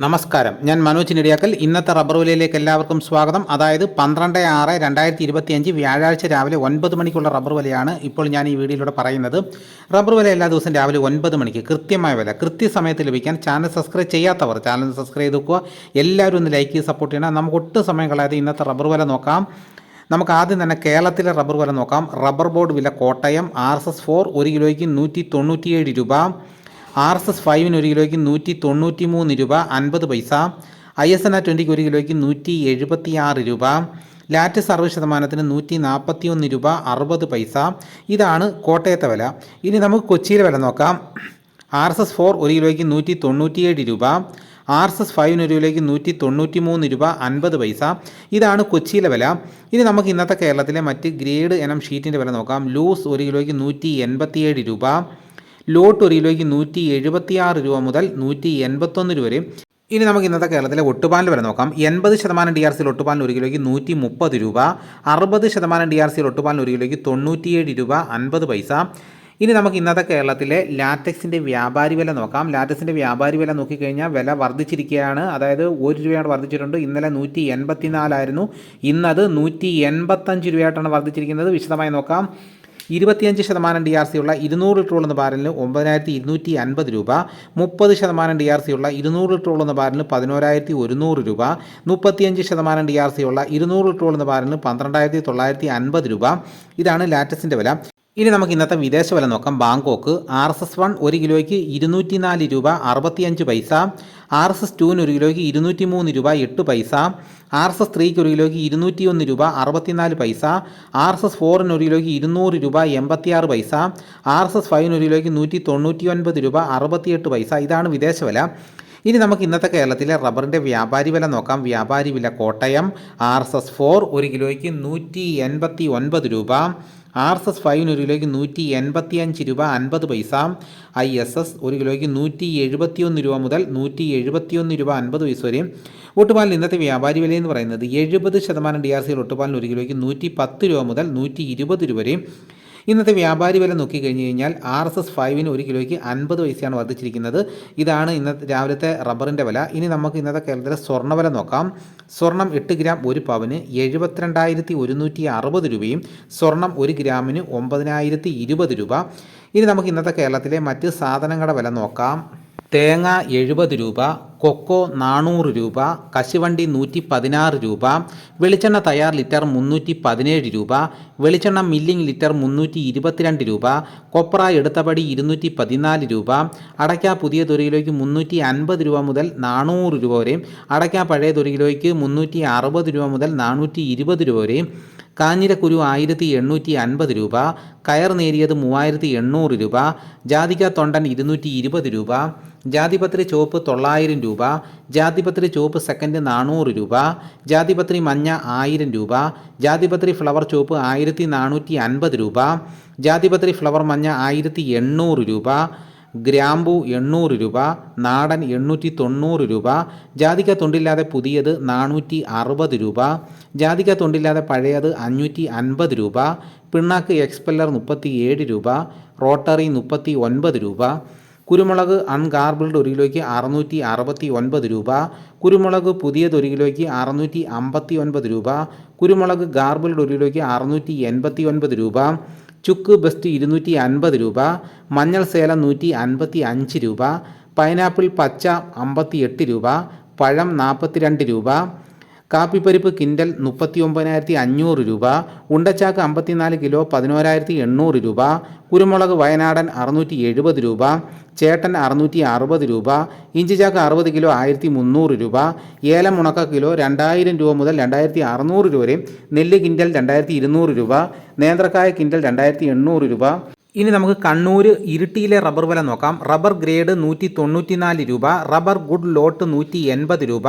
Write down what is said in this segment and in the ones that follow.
നമസ്കാരം. ഞാൻ മനോജ് നെടിയാക്കൽ. ഇന്നത്തെ റബ്ബർ വിലയിലേക്ക് എല്ലാവർക്കും സ്വാഗതം. അതായത് പന്ത്രണ്ട് ആറ് രണ്ടായിരത്തി ഇരുപത്തിയഞ്ച് വ്യാഴാഴ്ച രാവിലെ ഒൻപത് മണിക്കുള്ള റബ്ബർ വിലയാണ് ഇപ്പോൾ ഞാൻ ഈ വീഡിയോയിലൂടെ പറയുന്നത്. റബ്ബർ വില എല്ലാ ദിവസവും രാവിലെ ഒൻപത് മണിക്ക് കൃത്യമായ വില. കൃത്യസമയത്ത് ലഭിക്കാൻ ചാനൽ സബ്സ്ക്രൈബ് ചെയ്യാത്തവർ ചാനൽ സബ്സ്ക്രൈബ് ചെയ്ത് വെക്കുക എല്ലാവരും ഒന്ന് ലൈക്ക് സപ്പോർട്ട് ചെയ്യണം. നമുക്ക് ഒട്ടും സമയം കളയാതെ ഇന്നത്തെ റബ്ബർ വില നോക്കാം. നമുക്ക് ആദ്യം തന്നെ കേരളത്തിലെ റബ്ബർ വില നോക്കാം. റബ്ബർ ബോർഡ് വില Kottayam R S S four ഒരു കിലോയ്ക്ക് നൂറ്റി തൊണ്ണൂറ്റിയേഴ് രൂപ. ആർ എസ് എസ് ഫൈവിന് ഒരു കിലോയ്ക്ക് നൂറ്റി തൊണ്ണൂറ്റി മൂന്ന് രൂപ അൻപത് പൈസ ഐ എസ് എൻ ആർ ട്വന്റിക്ക് ഒരു കിലോയ്ക്ക് നൂറ്റി എഴുപത്തി ആറ് രൂപ ലാറ്റ് അറുപത് ശതമാനത്തിന് നൂറ്റി നാൽപ്പത്തി ഒന്ന് രൂപ അറുപത് പൈസ. ഇതാണ് കോട്ടയത്തെ വില. ഇനി നമുക്ക് കൊച്ചിയിലെ വില നോക്കാം. ആർ എസ് എസ് ഫോർ ഒരു കിലോയ്ക്ക് നൂറ്റി തൊണ്ണൂറ്റിയേഴ് രൂപ ആർ എസ് എസ് ഫൈവിന് ഒരു കിലോയ്ക്ക് നൂറ്റി തൊണ്ണൂറ്റി മൂന്ന് രൂപ അൻപത് പൈസ. ഇതാണ് കൊച്ചിയിലെ വില. ഇനി നമുക്ക് ഇന്നത്തെ കേരളത്തിലെ മറ്റ് ഗ്രേഡ് എനം ഷീറ്റിന്റെ വില നോക്കാം. ലൂസ് ഒരു കിലോയ്ക്ക് നൂറ്റി എൺപത്തിയേഴ് രൂപ ലോട്ട് ഒരു കിലോയ്ക്ക് നൂറ്റി എഴുപത്തിയാറ് രൂപ മുതൽ നൂറ്റി എൺപത്തൊന്ന് രൂപ വരെയും. ഇനി നമുക്ക് ഇന്നത്തെ കേരളത്തിലെ ഒട്ടുപാലിൽ വരെ നോക്കാം. എൺപത് ശതമാനം ഡി ആർ സിയിൽ ഒട്ടുപാലിന് ഒരു കിലോയ്ക്ക് നൂറ്റി മുപ്പത് രൂപ. അറുപത് ശതമാനം ഡി ആർ സിയിൽ ഒട്ടുപാലിന് ഒരു കിലോയ്ക്ക് തൊണ്ണൂറ്റിയേഴ് രൂപ അൻപത് പൈസ. ഇനി നമുക്ക് ഇന്നത്തെ കേരളത്തിലെ ലാറ്റക്സിന്റെ വ്യാപാരി വില നോക്കാം. ലാറ്റക്സിന്റെ വ്യാപാരി വില നോക്കിക്കഴിഞ്ഞാൽ വില വർദ്ധിച്ചിരിക്കുകയാണ്. അതായത് ഒരു രൂപയാണ് വർദ്ധിച്ചിട്ടുണ്ട്. ഇന്നലെ നൂറ്റി എൺപത്തിനാലായിരുന്നു ഇന്നത് നൂറ്റി എൺപത്തഞ്ച് രൂപയായിട്ടാണ് വർദ്ധിച്ചിരിക്കുന്നത്. വിശദമായി നോക്കാം. ഇരുപത്തിയഞ്ച് ശതമാനം ഡി ആർ സി ഉള്ള ഇരുന്നൂറ് ലിറ്റർ ഉള്ള ബാരലിന് ഒമ്പതിനായിരത്തി ഇരുന്നൂറ്റി അൻപത് രൂപ മുപ്പത് ശതമാനം ഡി ആർ സി ഉള്ള ഇരുന്നൂറ് ലിറ്റർ ഉള്ള ബാരലിന് പതിനോരായിരത്തി ഒരുന്നൂറ് രൂപ മുപ്പത്തിയഞ്ച് ശതമാനം ഡി ആർ സി ഉള്ള ഇരുന്നൂറ് ലിറ്റർ ഉള്ള ബാരലിന് പന്ത്രണ്ടായിരത്തി തൊള്ളായിരത്തി അൻപത് രൂപ. ഇതാണ് ലാറ്റസിന്റെ വില. ഇനി നമുക്ക് ഇന്നത്തെ വിദേശ വില നോക്കാം. Bangkok R S S one ഒരു കിലോയ്ക്ക് ഇരുന്നൂറ്റി നാല് രൂപ അറുപത്തിയഞ്ച് പൈസ ആർ എസ് എസ് ടുവിന് ഒരു കിലോയ്ക്ക് ഇരുന്നൂറ്റി മൂന്ന് രൂപ എട്ട് പൈസ ആർ എസ് എസ് ത്രീക്ക് ഒരു കിലോയ്ക്ക് ഇരുന്നൂറ്റി ഒന്ന് രൂപ അറുപത്തിനാല് പൈസ ആർ എസ് എസ് ഫോറിന് ഒരു കിലോയ്ക്ക് ഇരുന്നൂറ് രൂപ എൺപത്തിയാറ് പൈസ ആർ എസ് എസ് ഫൈവിന് ഒരു കിലോയ്ക്ക് നൂറ്റി തൊണ്ണൂറ്റി ഒൻപത് രൂപ അറുപത്തിയെട്ട് പൈസ. ഇതാണ് വിദേശ വില. ഇനി നമുക്ക് ഇന്നത്തെ കേരളത്തിലെ റബ്ബറിന്റെ വ്യാപാരി വില നോക്കാം. വ്യാപാരി വില Kottayam R S S four ഒരു കിലോയ്ക്ക് നൂറ്റി എൺപത്തി ഒൻപത് രൂപ ആർ എസ് എസ് ഫൈവിന് ഒരു കിലോയ്ക്ക് നൂറ്റി എൺപത്തി അഞ്ച് രൂപ അൻപത് പൈസ. ഐ എസ് എസ് ഒരു കിലോയ്ക്ക് നൂറ്റി എഴുപത്തിയൊന്ന് രൂപ മുതൽ നൂറ്റി എഴുപത്തിയൊന്ന് രൂപ അൻപത് പൈസ വരെയും ഒട്ടുപാലിന് ഇന്നത്തെ വ്യാപാരി വില എന്ന് പറയുന്നത് എഴുപത് ശതമാനം ഡി ആർ സിയിൽ ഒട്ടുപാലിന് ഒരു കിലോയ്ക്ക് നൂറ്റി പത്ത് രൂപ മുതൽ നൂറ്റി ഇരുപത് രൂപ വരെയും ഇന്നത്തെ വ്യാപാരി വില നോക്കിക്കഴിഞ്ഞ് കഴിഞ്ഞാൽ ആർ എസ് എസ് ഫൈവിന് ഒരു കിലോയ്ക്ക് അൻപത് പൈസയാണ് വർദ്ധിച്ചിരിക്കുന്നത്. ഇതാണ് ഇന്നത്തെ രാവിലത്തെ റബ്ബറിന്റെ വില. ഇനി നമുക്ക് ഇന്നത്തെ കേരളത്തിലെ സ്വർണവില നോക്കാം. സ്വർണം എട്ട് ഗ്രാം ഒരു പവന് എഴുപത്തിരണ്ടായിരത്തി ഒരുന്നൂറ്റി അറുപത് രൂപയും സ്വർണം ഒരു ഗ്രാമിന് ഒമ്പതിനായിരത്തി ഇരുപത് രൂപ. ഇനി നമുക്ക് ഇന്നത്തെ കേരളത്തിലെ മറ്റ് സാധനങ്ങളുടെ വില നോക്കാം. തേങ്ങ എഴുപത് രൂപ കൊക്കോ നാനൂറ് രൂപ കശുവണ്ടി നൂറ്റി പതിനാറ് രൂപ വെളിച്ചെണ്ണ തയ്യാർ ലിറ്റർ മുന്നൂറ്റി പതിനേഴ് രൂപ വെളിച്ചെണ്ണ മില്ലിംഗ് ലിറ്റർ മുന്നൂറ്റി ഇരുപത്തിരണ്ട് രൂപ കൊപ്ര എടുത്തപടി ഇരുന്നൂറ്റി പതിനാല് രൂപ അടയ്ക്ക പുതിയ തുരയിലേക്ക് മുന്നൂറ്റി അൻപത് രൂപ മുതൽ നാനൂറ് രൂപ വരെയും അടയ്ക്ക പഴയ തുരയിലേക്ക് മുന്നൂറ്റി അറുപത് രൂപ മുതൽ നാനൂറ്റി ഇരുപത് രൂപ വരെയും കാഞ്ഞിരക്കുരു ആയിരത്തി എണ്ണൂറ്റി അൻപത് രൂപ കയർ നേരിയത് മൂവായിരത്തി എണ്ണൂറ് രൂപ ജാതിക തൊണ്ടൻ ഇരുന്നൂറ്റി ഇരുപത് രൂപ ജാതിപത്രി ചുവപ്പ് തൊള്ളായിരം രൂപ ജാതിപത്രി ചുവപ്പ് സെക്കൻഡ് നാനൂറ് രൂപ ജാതിപത്രി മഞ്ഞ ആയിരം രൂപ ജാതിപത്രി ഫ്ലവർ ചുവപ്പ് ആയിരത്തി നാനൂറ്റി അൻപത് രൂപ ജാതിപത്രി ഫ്ലവർ മഞ്ഞ ആയിരത്തി എണ്ണൂറ് രൂപ ഗ്രാമ്പു എണ്ണൂറ് രൂപ നാടൻ എണ്ണൂറ്റി തൊണ്ണൂറ് രൂപ ജാതിക തൊണ്ടില്ലാതെ പുതിയത് നാനൂറ്റി അറുപത് രൂപ ജാതിക തൊണ്ടില്ലാതെ പഴയത് അഞ്ഞൂറ്റി അൻപത് രൂപ പിണ്ണാക്ക് എക്സ്പെല്ലർ മുപ്പത്തി ഏഴ് രൂപ റോട്ടറി മുപ്പത്തി ഒൻപത് രൂപ കുരുമുളക് അൺഗാർബിൾഡ് ഒരു കിലോയ്ക്ക് അറുന്നൂറ്റി അറുപത്തി ഒൻപത് രൂപ കുരുമുളക് പുതിയത് ഒരു കിലോയ്ക്ക് അറുന്നൂറ്റി അമ്പത്തി ഒൻപത് രൂപ കുരുമുളക് ഗാർബിൾഡ് ഒരു കിലോയ്ക്ക് അറുന്നൂറ്റി എൺപത്തി ഒൻപത് രൂപ ചുക്ക് ബെസ്റ്റ് ഇരുന്നൂറ്റി അൻപത് രൂപ മഞ്ഞൾ സേല നൂറ്റി അൻപത്തി അഞ്ച് രൂപ പൈനാപ്പിൾ പച്ച അമ്പത്തി എട്ട് രൂപ പഴം നാൽപ്പത്തിരണ്ട് രൂപ കാപ്പിപ്പരിപ്പ് കിൻഡൽ മുപ്പത്തി ഒമ്പതിനായിരത്തി അഞ്ഞൂറ് രൂപ ഉണ്ടച്ചാക്ക് അമ്പത്തിനാല് കിലോ പതിനോരായിരത്തി എണ്ണൂറ് രൂപ കുരുമുളക് വയനാടൻ അറുന്നൂറ്റി എഴുപത് രൂപ ചേട്ടൻ അറുന്നൂറ്റി അറുപത് രൂപ ഇഞ്ചിചാക്ക് അറുപത് കിലോ ആയിരത്തി മുന്നൂറ് രൂപ ഏലം ഉണക്ക കിലോ രണ്ടായിരം രൂപ മുതൽ രണ്ടായിരത്തി അറുന്നൂറ് രൂപ വരെയും നെല്ല് കിൻഡൽ രണ്ടായിരത്തി ഇരുന്നൂറ് രൂപ നേന്ത്രക്കായ കിൻഡൽ രണ്ടായിരത്തി എണ്ണൂറ് രൂപ ഇനി നമുക്ക് കണ്ണൂർ ഇരിട്ടിയിലെ റബ്ബർ വില നോക്കാം. റബ്ബർ ഗ്രേഡ് നൂറ്റി തൊണ്ണൂറ്റിനാല് രൂപ റബ്ബർ ഗുഡ് ലോട്ട് നൂറ്റി എൺപത് രൂപ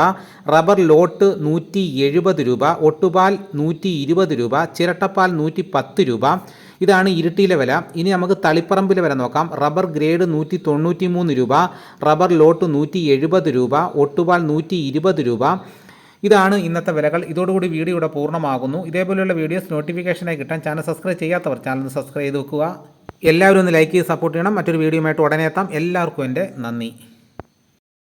റബ്ബർ ലോട്ട് നൂറ്റി എഴുപത് രൂപ ഒട്ടുപാൽ നൂറ്റി ഇരുപത് രൂപ ചിരട്ടപ്പാൽ നൂറ്റി പത്ത് രൂപ. ഇതാണ് ഇരിട്ടിയിലെ വില. ഇനി നമുക്ക് തളിപ്പറമ്പിലെ വില നോക്കാം. റബ്ബർ ഗ്രേഡ് നൂറ്റി തൊണ്ണൂറ്റി മൂന്ന് രൂപ റബ്ബർ ലോട്ട് നൂറ്റി എഴുപത് രൂപ ഒട്ടുപാൽ നൂറ്റി ഇരുപത് രൂപ. ഇതാണ് ഇന്നത്തെ വിലകൾ. ഇതോടുകൂടി വീഡിയോ ഇവിടെ പൂർണമാകുന്നു. ഇതേപോലെയുള്ള വീഡിയോസ് നോട്ടിഫിക്കേഷനായി കിട്ടാൻ ചാനൽ സബ്സ്ക്രൈബ് ചെയ്യാത്തവർ ചാനൽ സബ്സ്ക്രൈബ് ചെയ്ത് വെക്കുക. എല്ലാവരും ഒന്ന് ലൈക്ക് ചെയ്ത് സപ്പോർട്ട് ചെയ്യണം. മറ്റൊരു വീഡിയോയുമായിട്ട് ഉടനെ എത്താം. എല്ലാവർക്കും എന്റെ നന്ദി.